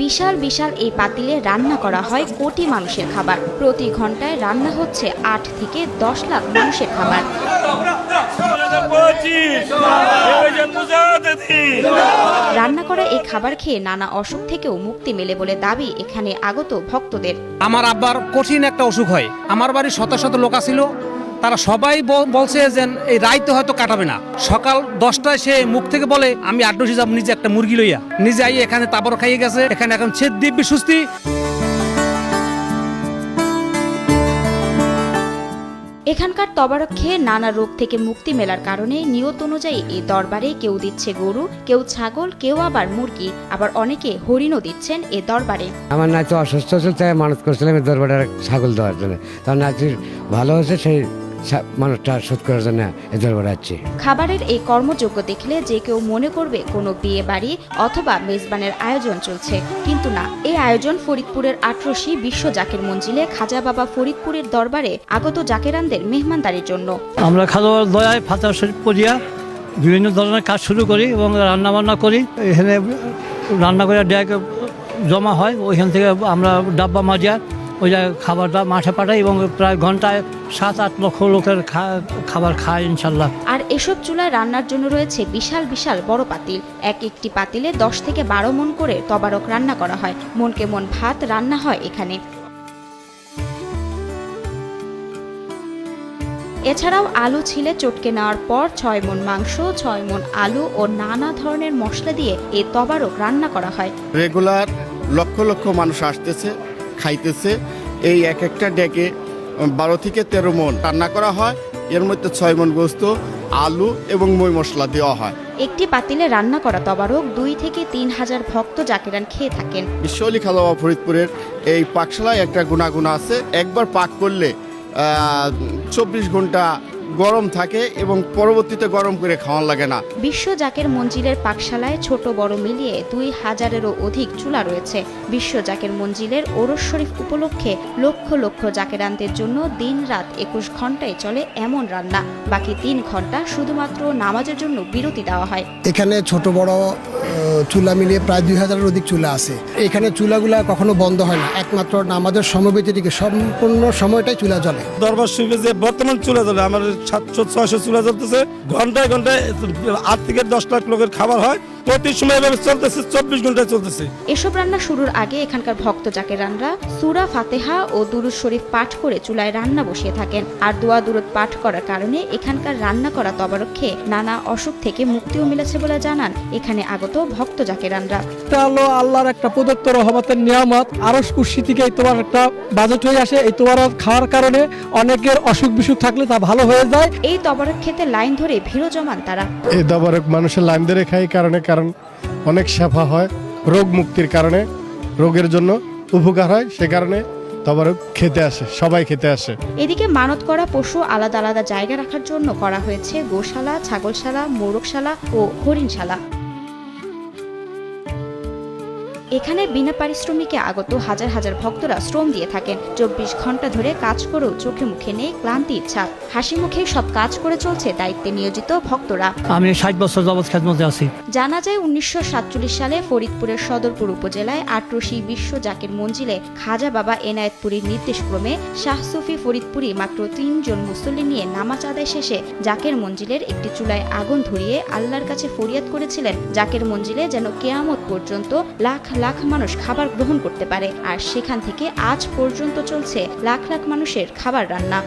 বিশাল বিশাল এই পাতিলে রান্না করা হয় কোটি মানুষের খাবার। প্রতি ঘন্টায় রান্না হচ্ছে আট থেকে দশ লাখ মানুষের খাবার। রান্না করা এই খাবার খেয়ে নানা অসুখ থেকেও মুক্তি মেলে বলে দাবি এখানে আগত ভক্তদের। আমার আব্বার কঠিন একটা অসুখ হয়। আমার বাড়ি শত শত লোক আছিল তারা সবাই বলছে যে এই রাইতে হয়তো কাটাবে না। সকাল দশটায় সে মুখ থেকে বলে আমি আড্ডসি যাব নিজে একটা মুরগি লইয়া। নিজে আই এখানে তাবর খাইয়ে গেছে। এখানে এখন সে দিব্যি সুস্থি। এখানকার তবারক খেয়ে নানা রোগ থেকে মুক্তি মেলার কারণে নিয়ত অনুযায়ী এই দরবারে কেউ দিচ্ছে গরু কেউ ছাগল কেউ আবার মুরগি। আবার অনেকে হরিণও দিচ্ছেন এ দরবারে। আমার নাতি অসুস্থ ছিল তাই মানুষ করছিলাম এই দরবারে ছাগল দেওয়ার জন্য। তার নাতির ভালো হয়েছে সেই মানুষটা শোধ করার জন্য এই দরবারে খাবারের এই কর্মযোগ্য দেখলে যে কেউ মনে করবে কোনো বিয়ে বাড়ি অথবা মেজবানের আয়োজন চলছে কিন্তু না। এই আয়োজন ফরিদপুরের আটরশি বিশ্ব জাকের মঞ্জিলে খাজা বাবা ফরিদপুরের দরবারে আগত জাকেরানদের মেহমানদারির জন্য। আমরা খালোয়ার দয়ায় ফাতা শরীফ পড়িয়া বিভিন্ন ধরনের কাজ শুরু করি এবং রান্না বান্না করি। এখানে রান্না করে ড্যাগ জমা হয় ওইখান থেকে আমরা ডাব্বা মাজিয়া ওই জায়গায় খাবারটা মাঠে পাঠাই এবং প্রায় ঘন্টায় সাত আট লক্ষ লোকের খা- খাবার খায় ইনশাল্লাহ। আর এসব চুলায় রান্নার জন্য রয়েছে বিশাল বিশাল বড় পাতিল। এক একটি পাতিলে দশ থেকে বারো মন করে তবারক রান্না করা হয়। মনকে মন ভাত রান্না হয় এখানে। এছাড়াও আলু ছিলে চটকে নেওয়ার পর ছয় মন মাংস ছয় মন আলু ও নানা ধরনের মশলা দিয়ে এই তবারক রান্না করা হয়। রেগুলার লক্ষ লক্ষ মানুষ আসতেছে। খাইতেছে। এই এক একটা ডেকে বারো থেকে তেরো মন রান্না করা হয়। এর মধ্যে ছয় মন গোস্ত আলু এবং মই মশলা দেওয়া হয়। একটি পাতিলে রান্না করা তবারক দুই থেকে তিন হাজার ভক্ত জাকিরান খেয়ে থাকেন। বিশ্বলি খালোয়া ফরিদপুরের এই পাকশালায় একটা গুণাগুণ আছে। একবার পাক করলে চব্বিশ ঘণ্টা গরম থাকে এবং পরবর্তীতে গরম করে খাওয়ান লাগে না। বিশ্ব জাকের মঞ্জিলের পাকশালায় ছোট বড় মিলিয়ে দুই হাজারেরও অধিক চুলা রয়েছে। বিশ্ব জাকের মঞ্জিলের ওরস শরীফ উপলক্ষে লক্ষ লক্ষ জাকেরানদের জন্য দিন রাত একুশ ঘন্টায় চলে এমন রান্না। বাকি তিন ঘণ্টা শুধুমাত্র নামাজের জন্য বিরতি দেওয়া হয়। এখানে ছোট বড় চুলা মিলিয়ে প্রায় দুই হাজারের অধিক চুলা আছে। এখানে চুলাগুলা কখনো বন্ধ হয় না। একমাত্র নামাজের সমবেতিটিকে সম্পূর্ণ সময়টাই চুলা জ্বলে। দরবার শরীফে যে বর্তমান চুলা চলে আমার সাতশো ছয়শো চুলা চলতেছে ঘন্টায় ঘন্টায় আট থেকে দশ লাখ লোকের খাবার হয়। প্রতি সময় এভাবে চলতেছে চব্বিশ ঘন্টায় চলতেছে। এসব রান্না শুরুর আগে এখানকার ভক্ত জাকেরানরা সুরা ফাতেহা ও দুরুদ শরীফ পাঠ করে চুলায় রান্না বসিয়ে থাকেন। আর দোয়া দুরুদ পাঠ করার কারণে এখানকার রান্না করা তবারক খেয়ে নানা অসুখ থেকে মুক্তিও মিলেছে বলে জানান এখানে আগত ভক্ত জাকেরানরা এটা হলো আল্লাহর একটা প্রদত্ত রহমতের নিয়ামত। আরস কুর্সি থেকে এই তোমার একটা বাজেট হয়ে আসে এই তোমার খাওয়ার কারণে। অনেকের অসুখ বিসুখ থাকলে তা ভালো হয়ে যায় এই তবারক খেতে লাইন ধরে ভিড় জমান তারা। এই দাবারক মানুষের লাইন ধরে খাই কারণে কারণ অনেক সাফা হয় রোগ মুক্তির কারণে রোগের জন্য উপকার হয় সে কারণে তবারক খেতে আসে সবাই খেতে আসে। এদিকে মানত করা পশু আলাদা আলাদা জায়গা রাখার জন্য করা হয়েছে গোশালা ছাগলশালা মোরগশালা ও হরিণশালা। এখানে বিনা পারিশ্রমিকে আগত হাজার হাজার ভক্তরা শ্রম দিয়ে থাকেন। চব্বিশ ঘণ্টা ধরে কাজ করেও চোখে মুখে নেই ক্লান্তির ছাপ হাসি মুখে সব কাজ করে চলছে দায়িত্বে নিয়োজিত ভক্তরা। আমি ষাট বছর যাবৎ খেদমতে আছি। জানা যায় উনিশশো সাতচল্লিশ সালে ফরিদপুরের সদরপুর উপজেলায় আটরশি বিশ্ব জাকের মঞ্জিলে খাজা বাবা এনায়েতপুরীর নির্দেশক্রমে শাহ সুফি ফরিদপুরি মাত্র তিনজন মুসল্লি নিয়ে নামাজ আদায় শেষে জাকের মঞ্জিলের একটি চুলায় আগুন ধরিয়ে আল্লাহর কাছে ফরিয়াদ করেছিলেন। জাকের মঞ্জিলে যেন কেয়ামত পর্যন্ত লাখ লাখ মানুষ খাবার গ্রহণ করতে পারে, আর সেখান থেকে আজ পর্যন্ত চলছে লাখ লাখ মানুষের খাবার রান্না।